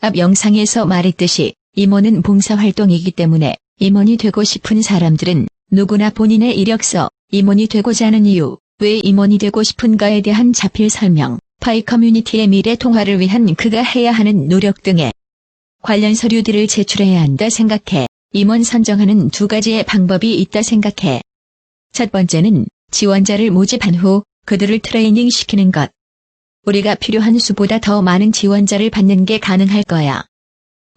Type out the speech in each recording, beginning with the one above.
앞 영상에서 말했듯이 임원은 봉사활동이기 때문에 임원이 되고 싶은 사람들은 누구나 본인의 이력서, 임원이 되고자 하는 이유, 왜 임원이 되고 싶은가에 대한 자필 설명, 파이 커뮤니티의 미래 통화를 위한 그가 해야 하는 노력 등의 관련 서류들을 제출해야 한다 생각해 임원 선정하는 두 가지의 방법이 있다 생각해. 첫 번째는 지원자를 모집한 후 그들을 트레이닝 시키는 것. 우리가 필요한 수보다 더 많은 지원자를 받는 게 가능할 거야.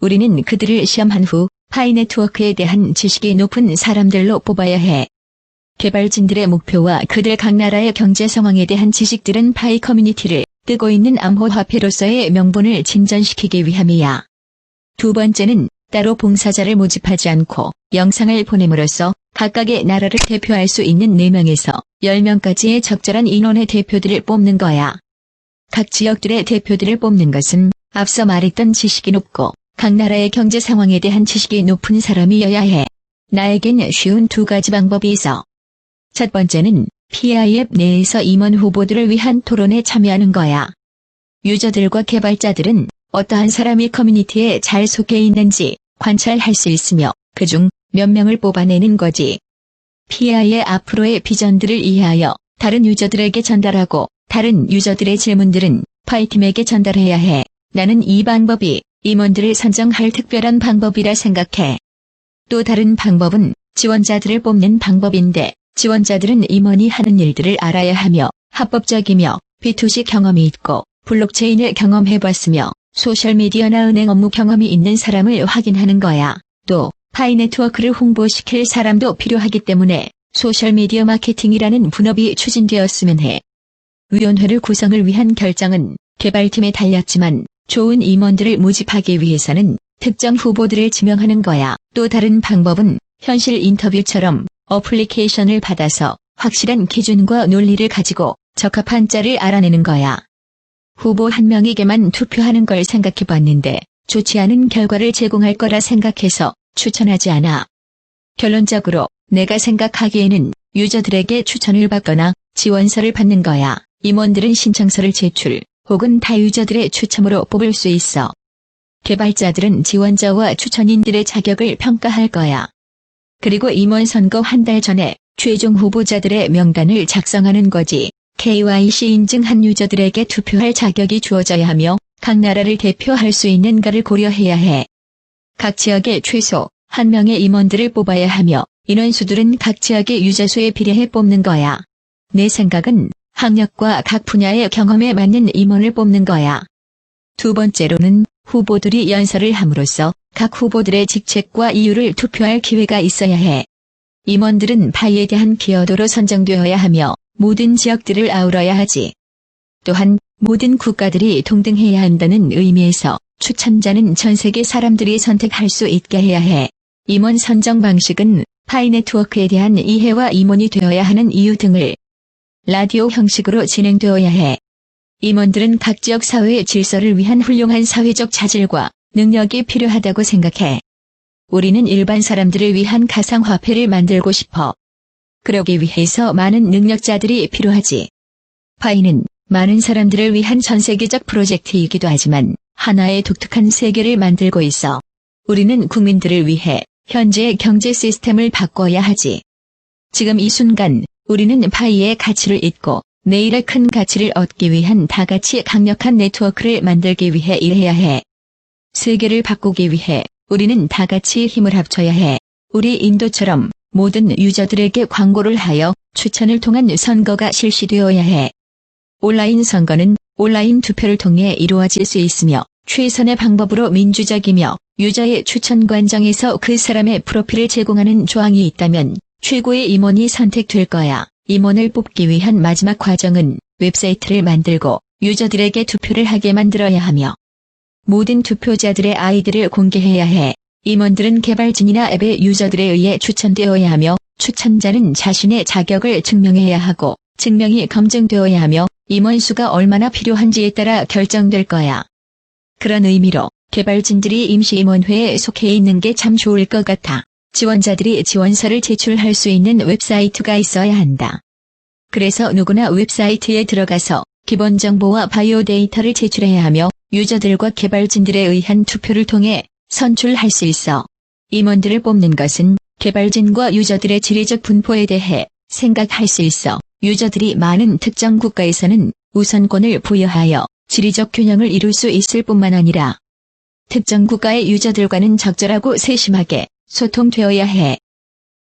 우리는 그들을 시험한 후 파이 네트워크에 대한 지식이 높은 사람들로 뽑아야 해. 개발진들의 목표와 그들 각 나라의 경제 상황에 대한 지식들은 파이 커뮤니티를 뜨고 있는 암호화폐로서의 명분을 진전시키기 위함이야. 두 번째는 따로 봉사자를 모집하지 않고 영상을 보냄으로써 각각의 나라를 대표할 수 있는 4명에서 10명까지의 적절한 인원의 대표들을 뽑는 거야. 각 지역들의 대표들을 뽑는 것은 앞서 말했던 지식이 높고 각 나라의 경제 상황에 대한 지식이 높은 사람이어야 해. 나에겐 쉬운 두 가지 방법이 있어. 첫 번째는 PI앱 내에서 임원 후보들을 위한 토론에 참여하는 거야. 유저들과 개발자들은 어떠한 사람이 커뮤니티에 잘 속해 있는지 관찰할 수 있으며 그중 몇 명을 뽑아내는 거지. PI의 앞으로의 비전들을 이해하여 다른 유저들에게 전달하고 다른 유저들의 질문들은 파이팀에게 전달해야 해. 나는 이 방법이 임원들을 선정할 특별한 방법이라 생각해. 또 다른 방법은 지원자들을 뽑는 방법인데 지원자들은 임원이 하는 일들을 알아야 하며 합법적이며 B2C 경험이 있고 블록체인을 경험해봤으며 소셜미디어나 은행 업무 경험이 있는 사람을 확인하는 거야. 또 파이 네트워크를 홍보시킬 사람도 필요하기 때문에 소셜미디어 마케팅이라는 분업이 추진되었으면 해. 위원회를 구성을 위한 결정은 개발팀에 달렸지만 좋은 임원들을 모집하기 위해서는 특정 후보들을 지명하는 거야. 또 다른 방법은 현실 인터뷰처럼 어플리케이션을 받아서 확실한 기준과 논리를 가지고 적합한 자를 알아내는 거야. 후보 한 명에게만 투표하는 걸 생각해 봤는데 좋지 않은 결과를 제공할 거라 생각해서 추천하지 않아. 결론적으로 내가 생각하기에는 유저들에게 추천을 받거나 지원서를 받는 거야. 임원들은 신청서를 제출 혹은 타 유저들의 추첨으로 뽑을 수 있어. 개발자들은 지원자와 추천인들의 자격을 평가할 거야. 그리고 임원 선거 한 달 전에 최종 후보자들의 명단을 작성하는 거지. KYC 인증한 유저들에게 투표할 자격이 주어져야 하며 각 나라를 대표할 수 있는가를 고려해야 해. 각 지역에 최소 한 명의 임원들을 뽑아야 하며 인원수들은 각 지역의 유저 수에 비례해 뽑는 거야. 내 생각은 학력과 각 분야의 경험에 맞는 임원을 뽑는 거야. 두 번째로는 후보들이 연설을 함으로써 각 후보들의 직책과 이유를 투표할 기회가 있어야 해. 임원들은 파이에 대한 기여도로 선정되어야 하며 모든 지역들을 아우러야 하지. 또한 모든 국가들이 동등해야 한다는 의미에서 추천자는 전 세계 사람들이 선택할 수 있게 해야 해. 임원 선정 방식은 파이 네트워크에 대한 이해와 임원이 되어야 하는 이유 등을 라디오 형식으로 진행되어야 해. 임원들은 각 지역 사회의 질서를 위한 훌륭한 사회적 자질과 능력이 필요하다고 생각해. 우리는 일반 사람들을 위한 가상화폐를 만들고 싶어. 그러기 위해서 많은 능력자들이 필요하지. 파이는 많은 사람들을 위한 전 세계적 프로젝트이기도 하지만 하나의 독특한 세계를 만들고 있어. 우리는 국민들을 위해 현재의 경제 시스템을 바꿔야 하지. 지금 이 순간 우리는 파이의 가치를 잊고 내일의 큰 가치를 얻기 위한 다같이 강력한 네트워크를 만들기 위해 일해야 해. 세계를 바꾸기 위해 우리는 다같이 힘을 합쳐야 해. 우리 인도처럼 모든 유저들에게 광고를 하여 추천을 통한 선거가 실시되어야 해. 온라인 선거는 온라인 투표를 통해 이루어질 수 있으며 최선의 방법으로 민주적이며 유저의 추천 관정에서 그 사람의 프로필을 제공하는 조항이 있다면 최고의 임원이 선택될 거야. 임원을 뽑기 위한 마지막 과정은 웹사이트를 만들고 유저들에게 투표를 하게 만들어야 하며 모든 투표자들의 아이디를 공개해야 해. 임원들은 개발진이나 앱의 유저들에 의해 추천되어야 하며 추천자는 자신의 자격을 증명해야 하고 증명이 검증되어야 하며 임원 수가 얼마나 필요한지에 따라 결정될 거야. 그런 의미로 개발진들이 임시임원회에 속해 있는 게 참 좋을 것 같아. 지원자들이 지원서를 제출할 수 있는 웹사이트가 있어야 한다. 그래서 누구나 웹사이트에 들어가서 기본 정보와 바이오 데이터를 제출해야 하며 유저들과 개발진들에 의한 투표를 통해 선출할 수 있어 임원들을 뽑는 것은 개발진과 유저들의 지리적 분포에 대해 생각할 수 있어 유저들이 많은 특정 국가에서는 우선권을 부여하여 지리적 균형을 이룰 수 있을 뿐만 아니라 특정 국가의 유저들과는 적절하고 세심하게 소통되어야 해.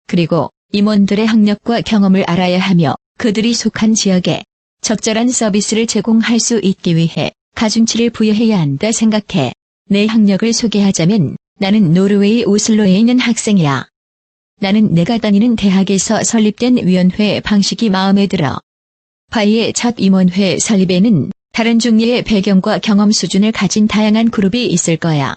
그리고 임원들의 학력과 경험을 알아야 하며 그들이 속한 지역에 적절한 서비스를 제공할 수 있기 위해 가중치를 부여해야 한다 생각해. 내 학력을 소개하자면 나는 노르웨이 오슬로에 있는 학생이야. 나는 내가 다니는 대학에서 설립된 위원회 방식이 마음에 들어. 파이의 첫 임원회 설립에는 다른 종류의 배경과 경험 수준을 가진 다양한 그룹이 있을 거야.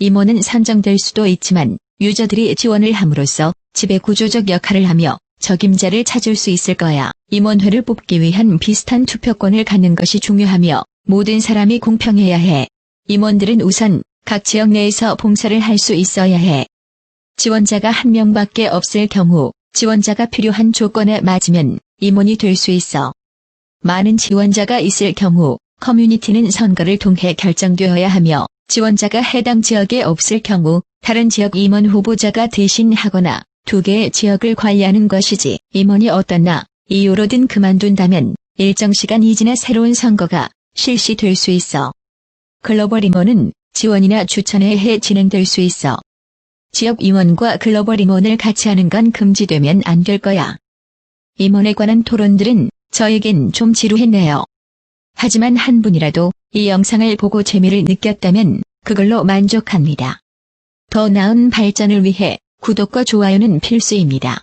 임원은 선정될 수도 있지만 유저들이 지원을 함으로써 지배 구조적 역할을 하며 적임자를 찾을 수 있을 거야. 임원회를 뽑기 위한 비슷한 투표권을 갖는 것이 중요하며 모든 사람이 공평해야 해. 임원들은 우선 각 지역 내에서 봉사를 할 수 있어야 해. 지원자가 한 명밖에 없을 경우 지원자가 필요한 조건에 맞으면 임원이 될 수 있어. 많은 지원자가 있을 경우 커뮤니티는 선거를 통해 결정되어야 하며 지원자가 해당 지역에 없을 경우 다른 지역 임원 후보자가 대신하거나 두 개의 지역을 관리하는 것이지 임원이 어떤 나 이유로 든 그만둔다면 일정 시간 이 지나 새로운 선거가 실시될 수 있어. 글로벌 임원은 지원이나 추천에 의해 진행될 수 있어. 지역 임원과 글로벌 임원을 같이 하는 건 금지되면 안 될 거야. 임원에 관한 토론들은 저에겐 좀 지루했네요. 하지만 한 분이라도 이 영상을 보고 재미를 느꼈다면 그걸로 만족합니다. 더 나은 발전을 위해 구독과 좋아요는 필수입니다.